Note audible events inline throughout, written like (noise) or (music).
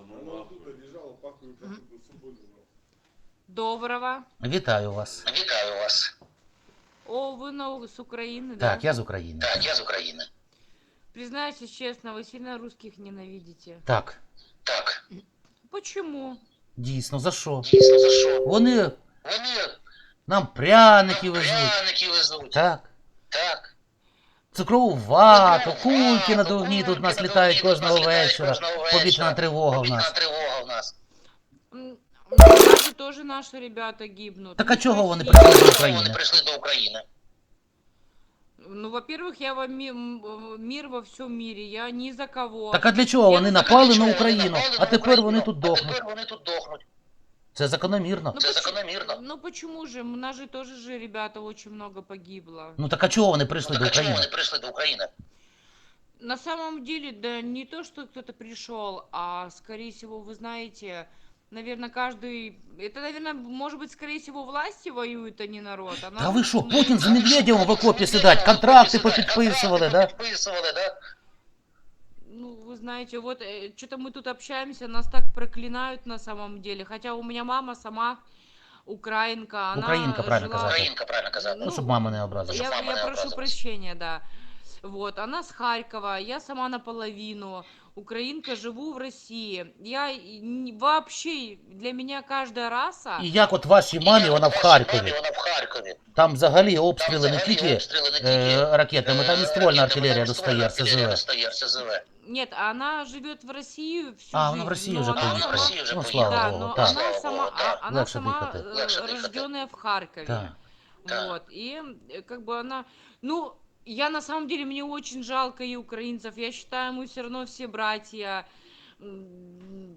ну Она нахуй. оттуда лежала, пахнет как будто свободно. Доброго. Вітаю вас. Вітаю вас. О, вы на, с Украины, да? Так, я з України. Так, я з України. Признайтесь честно, вы сильно русских ненавидите. Так, Так, Почему? дійсно, за що? дійсно за що? Вони Вони нам пряники везуть. пряники везуть. Так. Так. Цукрову вату, кульки на вогні тут нас літають кожного вечора. Повітряна тривога в нас. тоже наши ребята гибнут. Так а чого вони прийшли до Вони України? прийшли до України. Ну, во-первых, я во ми- мир во всем мире. Я ни за кого. Так а для чого вони напали на вони Україну, а тепер вони тут дохнуть? Це закономірно. Це поч- закономірно. Ну почему же? У нас же тоже же ребята очень много погибло. Ну так а чого вони прийшли Ну, до так а чому України? вони прийшли до України? На самом деле, да не то, что кто-то пришел, а скорее всего, вы знаете, наверное, каждый... Это, наверное, может быть, скорее всего, власти воюют, а не народ. А Та народ- ви що, ну, Путін з Медведєвим в окопі сидять, контракти попідписували, да? Підписували, да? Ну, вы знаете, вот что-то мы тут общаемся, нас так проклинают на самом деле. Хотя у меня мама сама украинка, она Українка, правильно жила... казати. Українка, правильно казати. Ну, щоб мама не образила. Я, мама я не прошу образилась. прощения, да. Вот, она с Харькова, я сама наполовину, украинка, живу в России. Я и не- вообще, для меня каждая раса... І як от вашій мамі, вона в Харкові. Вона в Харкові. Там взагалі Там обстріли не взагалі тільки обстріли не тільки е, ракетами, там і е, ствольна артилерія достає, все артилерія живе. достає, все живе. Нет, она живет в России всю А, жизнь. вона в Росію но вже она А, вона в сама- поїхала. Росію вже Ну, поїхала. слава Да, Богу, но так. она Слава сама, Богу, так. а- она Легше сама дихати. э, Легше дихати. рожденная в Харькове. Так. Так. Вот. И э, как бы она, ну, я на самом деле, мне очень жалко и украинцев. Я считаю, мы все равно все братья. М,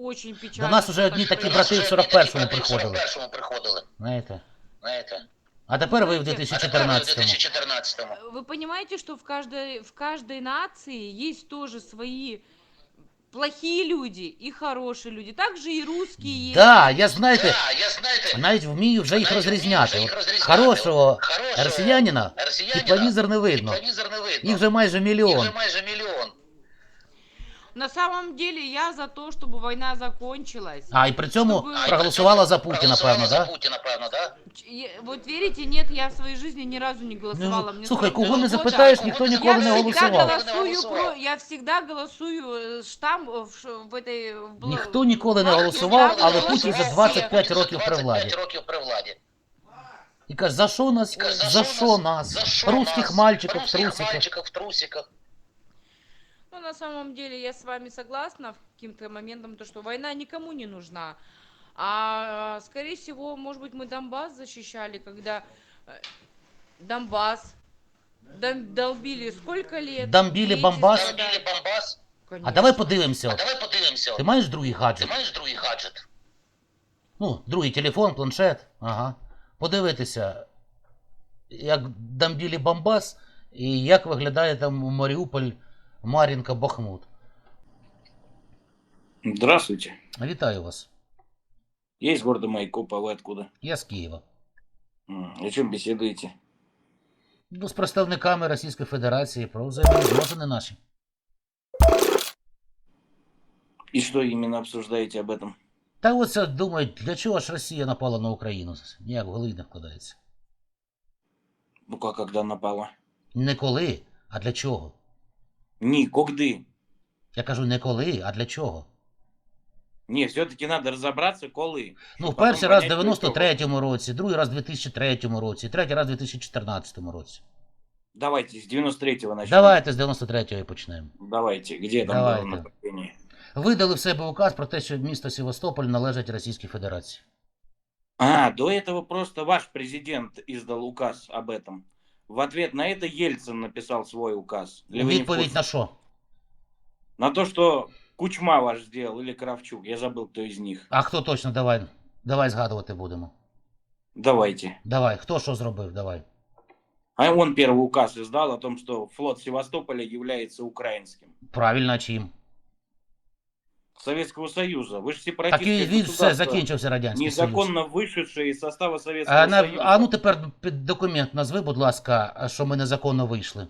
Очень печально. нас что уже так одни такі произошло. брати в 41-му приходили. В 41-му приходили, Знаєте? знаєте. А тепер ви в Знаєте, А тепер в 2014-му. 2014-му. Вы понимаете, что в каждой, в каждой нации есть тоже свои плохие люди и хорошие люди. Также и русские есть. Да, я знаєте, Так, я знаєте, навіть вмію вже їх навіть розрізняти. вмію вже От їх розрізняти. Хорошого хорошого росіянина росіянина тепловізор не видно. тепловізор не видно. Їх вже майже Їх мільйон. вже майже мільйон. На самом деле я за то, чтобы война закончилась. А, і при цьому Щоб- А, і проголосувала при за цьому Путіна, проголосувала певно, за да? Путіна, певно, да? Ч- я- Вот верите, нет, я в своей жизни ни разу не голосовала. Ну, Мне слухай, 42 кого не года. запитаєш, кого ніхто не ніколи я не запитаєш, всегда голосував. голосую голосував. про, я всегда голосую э, штамп э, в, ш- в этой в бл- Ніхто ніколи не партии, голосував, всегда але голосую Путін за за 25 всех. років при владі. 25 років при владі. І каже, за що нас? І каже, За що нас? За що Русських нас? мальчиків в Русських трусиках. на самом деле, я с вами согласна каким-то моментом, то, что война никому не нужна. А, скорее всего, может быть, мы Донбасс защищали, когда э, Донбасс дом- долбили сколько лет? Домбили Дети Бомбас? страдали. Розбили Бомбас. А Конечно. давай подивимося. А от. давай подивимося. Ти маєш другий Ти гаджет? маєш другий гаджет? Ну, другий телефон, планшет. Ага. Подивитися, як Дамбілі Бомбас і як виглядає там Маріуполь, Мар'їнка, Бахмут. Здравствуйте. Вітаю вас. Я из города Майкоп, а вы откуда? Я з Києва. М, О чем беседуете? Ну, з представниками Російської Федерації про взаємовідносини наші. И что именно обсуждаете об этом? Та оце думають, для чого ж Росія напала на Україну? Ніяк в голові не вкладається. Ну как, когда напала? Не коли, а для чого? Ні, когды. Я кажу не коли, а для чого? Не, все-таки надо разобраться, коли. Ну, Щоб перший потім раз в понять, до чого. 93-му році, другий раз в 2003 році, третій раз в 2014 році. Давайте с 93-го начнем. Давайте з 93-го і почнемо. Давайте, где там Давайте. было направление? Видали в себе указ про те, що місто Севастополь належить Російській Федерації. А, до этого просто ваш президент издал указ об этом. В ответ на это Ельцин написал свой указ. Или Відповідь на що? На то, что Кучма ваш сделал или Кравчук. Я забыл, кто из них. А хто точно? Давай. Давай згадувати будемо. Давайте. Давай, хто що зробив, давай. А он первый указ издал о том, что флот Севастополя является украинским. Правильно, а чим? Советского Союза. Вы же Так і сепаратистское він все государство, закінчився Радянський Союз. незаконно вышедшее из состава Советского А, на, Союза. а ну тепер під документ назви, будь ласка, що ми незаконно вийшли.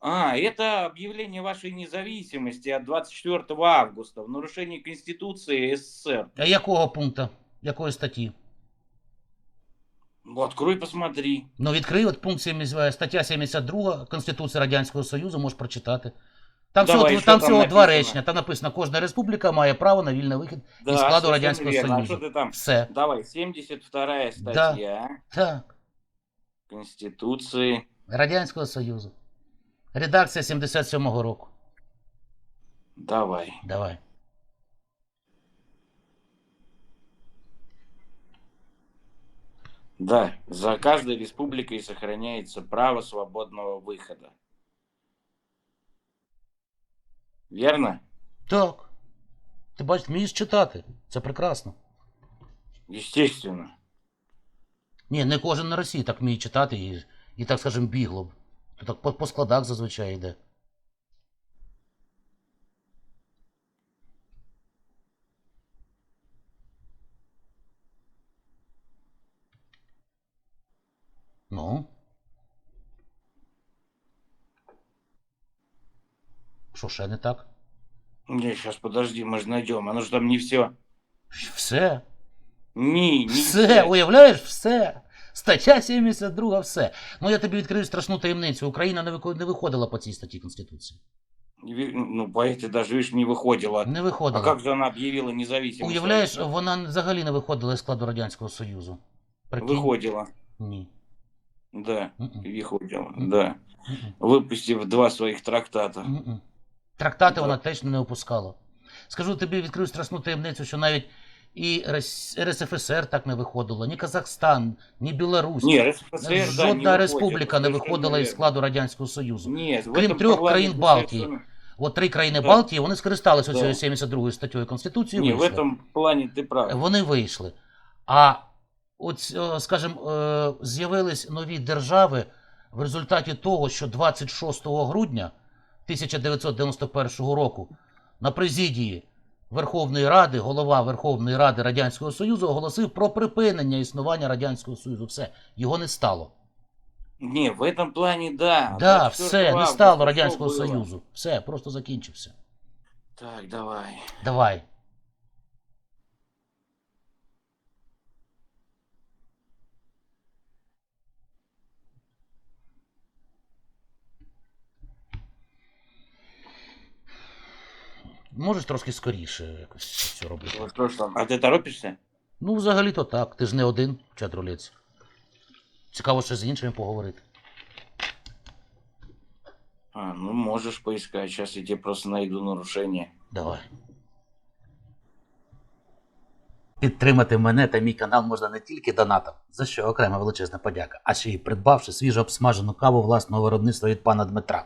А, это объявление вашей независимости от 24 августа в нарушении Конституции СССР. А якого пункту? Якої статті? Ну, открой, посмотри. Ну, відкрий от пункт 70, стаття 72 Конституції Радянського Союзу, можеш прочитати. Там Давай, всього, що там там всього два написано? речення. Там написано, кожна республіка має право на вільний вихід Да, із складу совершенно Радянського верно. А Союзу. что ты там? Все. Давай, 72 статья Так. Конституции. Радянського Союзу. Редакція 77-го року. Давай. Давай. Да, за каждой республикой сохраняется право свободного выхода. Верно? Так. Ти бачиш, вмієш читати. Це прекрасно. Естественно. Ні, не кожен на Росії так вміє читати і, і так скажем, бігло. То так по, по складах зазвичай йде. Ну. Що ще не так? Не, сейчас подожди, мы же найдем. Оно же там не все. Все. Не, не Все, уявляєш, все. Стаття 72, все. Ну я тобі відкрию страшну таємницю. Україна не вико- не виходила по цій статті Конституції. Ви- Ну, по этой даже, видишь, не выходила. Не А виходила. как же она объявила независимость? Уявляєш, вона взагалі не виходила із складу Радянського Союзу. Прикинь? Выходила. Ні. Да, Мгм. выходила, Мгм. да. Мгм. Выпустив два своих трактата. Мгм. Трактати Да. вона теж не опускала. Скажу тобі, відкрию страшну таємницю, що навіть і Рос- РСФСР так не виходило, ні Казахстан, ні Білорусь. Не, РСФСР, да, не Жодна выходит, республіка не совершенно виходила із верно. складу Радянського Союзу. Нет, в Крім этом трьох парламенте країн Балтії. совершенно- От три країни Да. Балтії вони скористалися Да. цією 72 статтею Конституції. і Не, в вийшли. этом плане ты прав. Вони вийшли. А от, е, скажімо, е, з'явились нові держави в результаті того, що 26 грудня 1991 року на президії Верховної Ради, голова Верховної Ради Радянського Союзу оголосив про припинення існування Радянського Союзу. Все, його не стало. Ні, в этом плані да. Да, так, все, не стало Радянського? Союзу. Все, просто закінчився. Так, давай. Давай. Можеш трошки скоріше якось це все робити. Вот что ж? А ты торопишься? Ну, взагалі-то так. Ти ж не один в чатрулець. Цікаво, що з іншими поговорити. А, ну можешь поискать. Сейчас я тебе просто найду нарушение. Давай. Підтримати мене та мій канал можна не тільки донатом, за що окрема величезна подяка, а ще й придбавши свіжо обсмажену каву власного виробництва від пана Дмитра.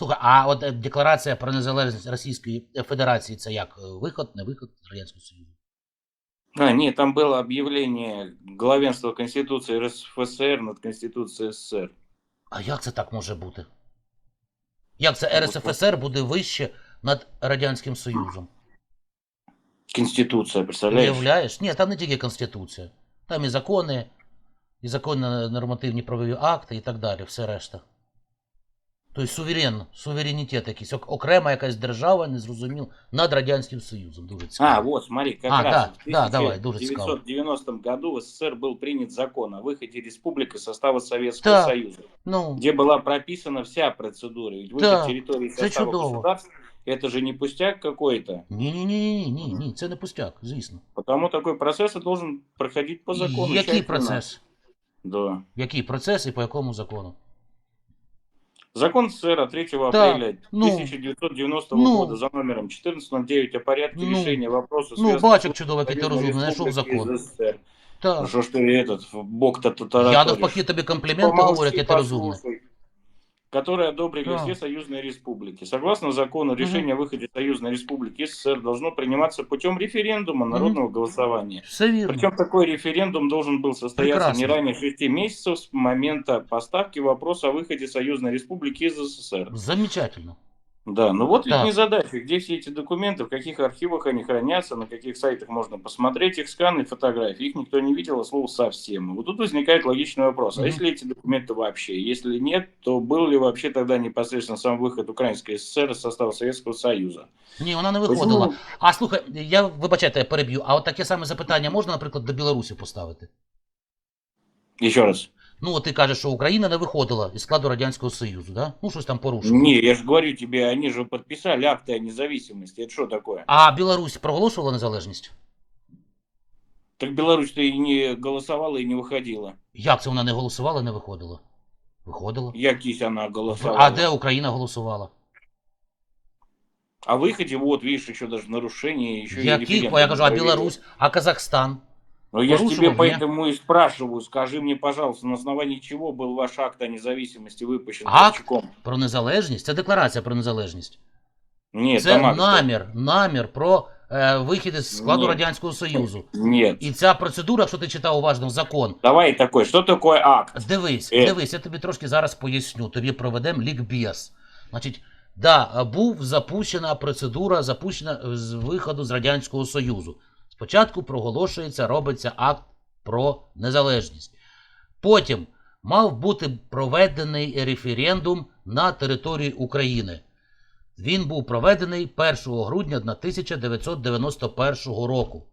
Слухай, а от е, декларація про незалежність Російської Федерації це як? Е, Виход, не виход з Радянського Союзу? А, нет, там было объявление главенства Конституции РСФСР над Конституцией СССР. А як це так може бути? Як це РСФСР буде вище над Радянським Союзом? Конституция, представляешь? Уявляєш? Ні, там не тільки Конституція. Там і закони, і законні нормативні правові акти і так далі, все решта. Тобто суверен, суверенітет якийсь, ок- окрема якась держава, незрозуміло, над Радянським Союзом. Дуже цікаво. А, вот, смотри, как А, раз да, в да, давай, дуже 1990 году в СССР был принят закон о выходе республик из состава Советского Да. Союза, Ну, где была прописана вся процедура. Ведь выход Да, территории из это состава чудово. государств это же не пустяк какой-то. ні, ні, ні, ні, ні, ні, це не пустяк, звісно. Потому такой процесс и должен проходить по закону. Який тщательно. процес? Да. Який процес і по якому закону? Закон СССР от 3 Да, апреля ну, 1990 ну. года за номером 1409 о порядке Ну, решения вопроса, ну, связанных бачок с чудово, який ти Союзом розумний, знайшов Республики закон. из СССР. Ну Так. что ж ты этот, бог-то татараторишь? Я навпаки тобі компліменти Помолчи, говорю, який ти розумний. Которые одобрили Да. все союзные республики. Согласно закону, решение о выходе союзной республики СССР должно приниматься путем референдума, народного голосования. Все вірно. Причем такой референдум должен был состояться Прекрасно. не ранее шести месяцев с момента поставки вопроса о выходе союзной республики из СССР. Замечательно. Да, ну вот ведь Так. не задача, где все эти документы, в каких архивах они хранятся, на каких сайтах можно посмотреть их сканы, фотографии. Их никто не видел, а слово совсем. Вот тут возникает логичный вопрос. А Мгм. если эти документы вообще? Если нет, то был ли вообще тогда непосредственно сам выход Украинской ССР из состава Советского Союза? Ні, вона не виходила. Почему? А слухай, я вибачайте, я переб'ю. А от таке саме запитання можна, наприклад, до Білорусі поставити? Еще раз. Ну, от ти кажеш, що Україна не виходила із складу Радянського Союзу, да? Ну, щось там порушило. Не, я же говорю тебе, они же подписали акты о независимости. Это что такое? А Білорусь проголошувала незалежність? Так Беларусь-то и не голосовала, и не выходила. Як це вона не голосувала, не виходила? Виходила. Якись она голосовала. А де Україна голосувала? А выходе, вот, видишь, еще даже нарушение, еще и Яких? референдум Я кажу, а провели. Білорусь, а Казахстан? Ну, я же Порушил, тебе не? поэтому и спрашиваю, скажи мне, пожалуйста, на основании чего был ваш акт о независимости выпущен Акт? Ковальчуком? Про незалежність? Це декларація про незалежність. Нет, Це там акт. намір, намір про е, вихід із складу Ні. Радянського Союзу. Нет. І ця процедура, якщо ти читав уважно закон, Давай такой, что такое акт? Дивись, Е. дивись, я тобі трошки зараз поясню. Тобі проведемо лікбез. Значить, да, був запущена процедура, запущена е, з виходу з Радянського Союзу. Спочатку проголошується, робиться акт про незалежність. Потім мав бути проведений референдум на території України. Він був проведений 1 грудня 1991 року.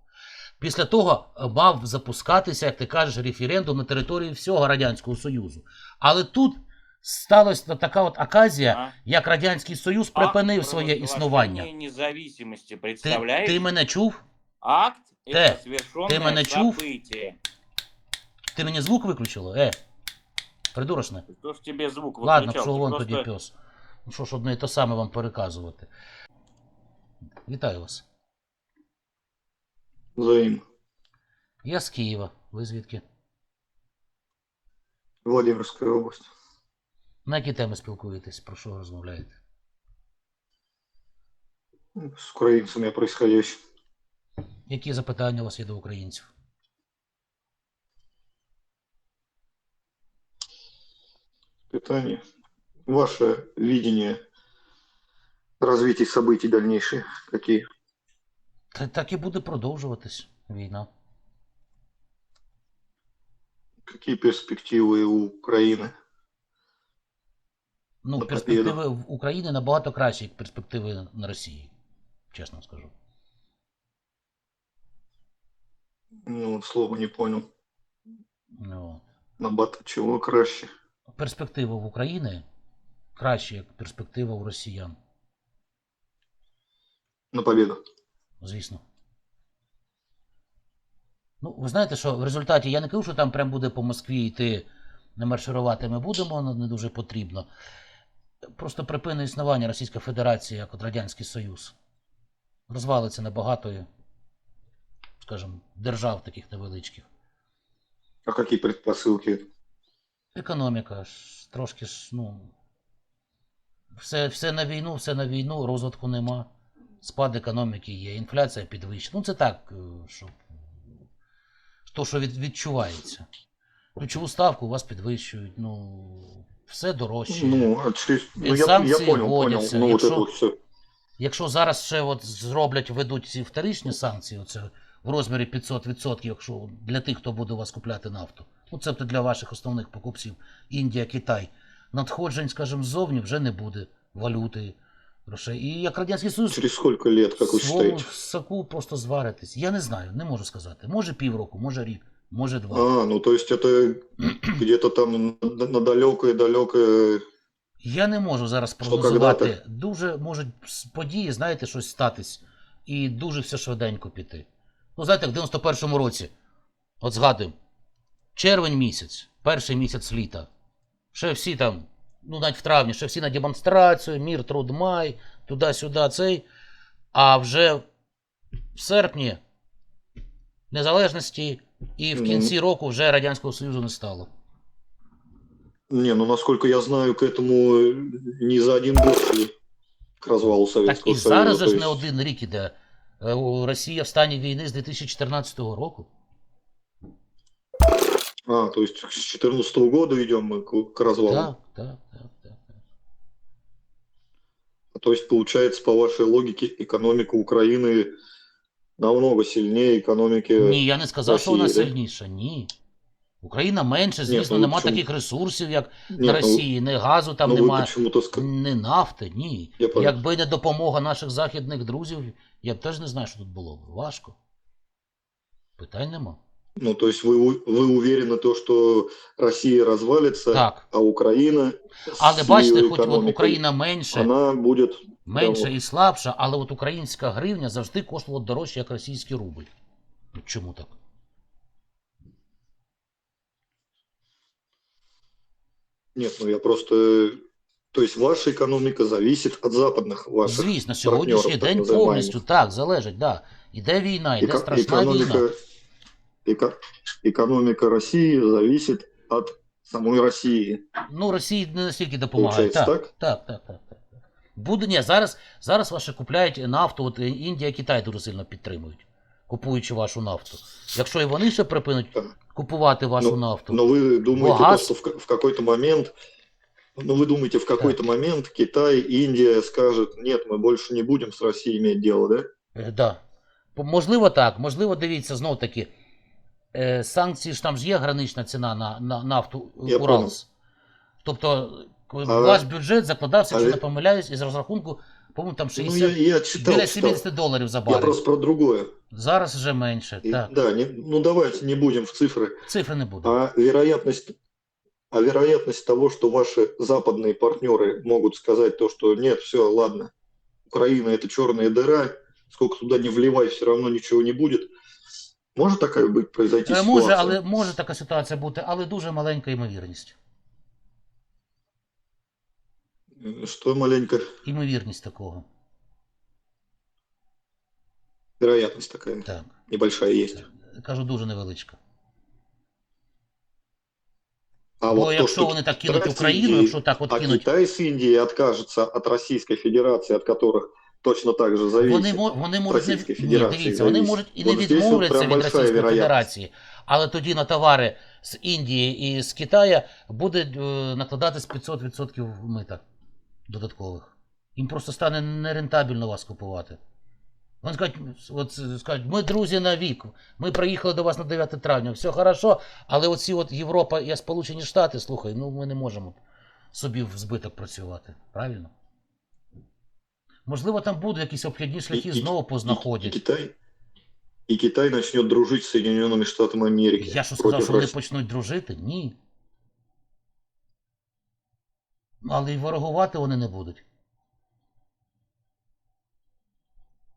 Після того е, мав запускатися, як ти кажеш, референдум на території всього Радянського Союзу. Але тут сталася така от оказія, А? як Радянський Союз припинив своє існування. Ти, ти мене чув? Акт Те, это совершенное ты мене чув? событие. Ти мені звук виключила? Е, придурочне. Кто ж тебе звук Ладно, выключал? що Ты вон просто- тоді пес. Ну що ж одне і те саме вам переказувати. Вітаю вас. Взаимно. Я з Києва. Ви звідки? Владимирская область. На які теми спілкуєтесь? Про що розмовляєте? С украинцами происходящим. Які запитання у вас є до українців? Питание. Ваше видение развития событий дальнейшие какие? Та так і буде продовжуватись війна. Какие перспективы у Украины? Ну, Та перспективи в України набагато кращі, як перспективи на Росії. Чесно скажу. Ну, вот слова не понял. Ну, На бата чего краще? перспектива в Україні краще, як перспектива у росіян, На победу. звісно. Ну, ви знаєте, що в результаті я не кажу, що там прям буде по Москві йти не марширувати ми будемо, ну, не дуже потрібно. Просто припине існування Російської Федерації як от Радянський Союз. Розвалиться на скажімо, держав таких невеличких. А какие предпосылки? Економіка ж трошки ж, ну. Все, все на війну, все на війну, розвитку нема. Спад економіки є, інфляція підвищена. Ну, це так, е, щоб. То, що від, відчувається. Ключову ставку у вас підвищують, ну. Все дорожче. Ну, а через... ну И я, я санкции понял, понял. Ну, якщо- вот все. Якщо зараз ще от зроблять, введуть ці вторичні санкції, оце в розмірі 500%, якщо для тих, хто буде у вас купляти нафту. Ну, це для ваших основних покупців Індія, Китай. Надходжень, скажімо, ззовні вже не буде валюти, грошей. І як Радянський Союз Через сколько лет, вы свого считаете? соку просто зваритись. Я не знаю, не можу сказати. Може півроку, може рік, може два. А, ну то есть это (clears throat) где-то там на, на далекое-далекое... Я не можу зараз прогнозувати. Дуже можуть події, знаєте, щось статись, і дуже все швиденько піти. Ну, знаєте, як в 91-му році, от згадуємо, червень місяць, перший місяць літа. Ще всі там, ну навіть в травні, ще всі на демонстрацію, мір, труд, май, туди-сюди, цей. А вже в серпні незалежності І в Ну. кінці року вже Радянського Союзу не стало. Не, ну насколько я знаю, к этому не за один год к развалу Так Советского і Союза. зараз же ж не один рік іде. Е, у Росія в стані війни з 2014 року. А, то есть с 2014 года идем мы к, к развалу. Так, так, так, так. так. То есть, получается, по вашей логике, экономика Украины намного сильнее экономики... Ні, я не сказав, що вона Росії, да? сильніша. Ні. Україна менше, Ні, звісно, ну, нема чому? таких ресурсів, як Нет, на ну, Росії, не газу там ну, вы немає. почему-то... ска- Не нафти, ні. Я понял. Якби не допомога наших західних друзів, я б теж не знаю, що тут було б. Важко. Питань нема. Ну, то есть вы, у- вы уверены, то, что Россия развалится, Так. а Украина с Але бачите, ее хоч от экономикой, Україна менше, она будет... менше прямо- і слабша, але от українська гривня завжди коштувала дорожче, як російський рубль. Ну, Чому так? Нет, ну я просто... То есть ваша экономика зависит от западных ваших Звісно, сьогоднішній партнерів, так день називаємо. повністю так, залежить, да. Іде війна, іде Эко- страшна війна. экономика, эко- экономика России зависит от самой России. Ну, Росії не настільки допомагає. Так, Получається, так, так, так, так. так. Буде, ні, зараз, зараз ваші купляють нафту, от е, Індія, Китай дуже сильно підтримують, купуючи вашу нафту. Якщо і вони ще припинять Так. купувати вашу Ну, нафту, Но вы думаете, газ- то, что в, ка- в какой-то момент, ну вы думаете, в какой-то момент Китай, Индия скажет, нет, мы больше не будем с Россией иметь дело, да? Е, Да. По- Можливо, так. Можливо, дивіться, знов таки. Е, санкції ж там ж є гранична ціна на, на нафту е, Я Уралс. Тобто, коли Але- ваш бюджет закладався, якщо але- не помиляюсь, із розрахунку, по-моєму, там Ну, 60, я, я читал, біля читал. 70 доларів за Я барель. просто про другое. Зараз вже менше. И- так. да, не, ну давайте не будем в цифры. Цифри не буде. А вероятность, а вероятность того, что ваши западные партнеры могут сказать то, что нет, все, ладно, Украина это черная дыра, сколько туда не вливай, все равно ничего не будет. Может такая быть произойти Е, ситуация? Може, але може така ситуація бути, але дуже маленька ймовірність. Что маленько Імовірність такого. вероятность такая Так. небольшая есть. Кажу, дуже невеличка. А Бо вот то, якщо что вони так кинуть Україну, Индией- якщо так от а кинуть. Китай с Индией откажется от Российской Федерации, от которых точно так же зависит. Вони, вони можуть не, Російської ні, дивіться, вони можуть і не От відмовляться від Російської. Федерації, але тоді на товари з Індії і з Китаю буде е, накладатись 500% мита додаткових. Їм просто стане нерентабельно вас купувати. Вони скажуть, от, е, скажуть, ми друзі на вік, ми приїхали до вас на 9 травня, все хорошо, але оці от Європа і Сполучені Штати, слухай, ну ми не можемо собі в збиток працювати. Правильно? Можливо, там будуть якісь обхідні шляхи І- і- знову И, познаходять. Китай, и Китай начнет дружить с Соединенными Штатами Америки. Я що сказав, що вони почнуть дружити? Ні. Але й ворогувати вони не будуть.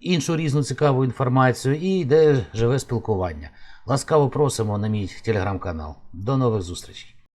іншу різну цікаву інформацію і йде живе спілкування. Ласкаво просимо на мій телеграм-канал. До нових зустрічей!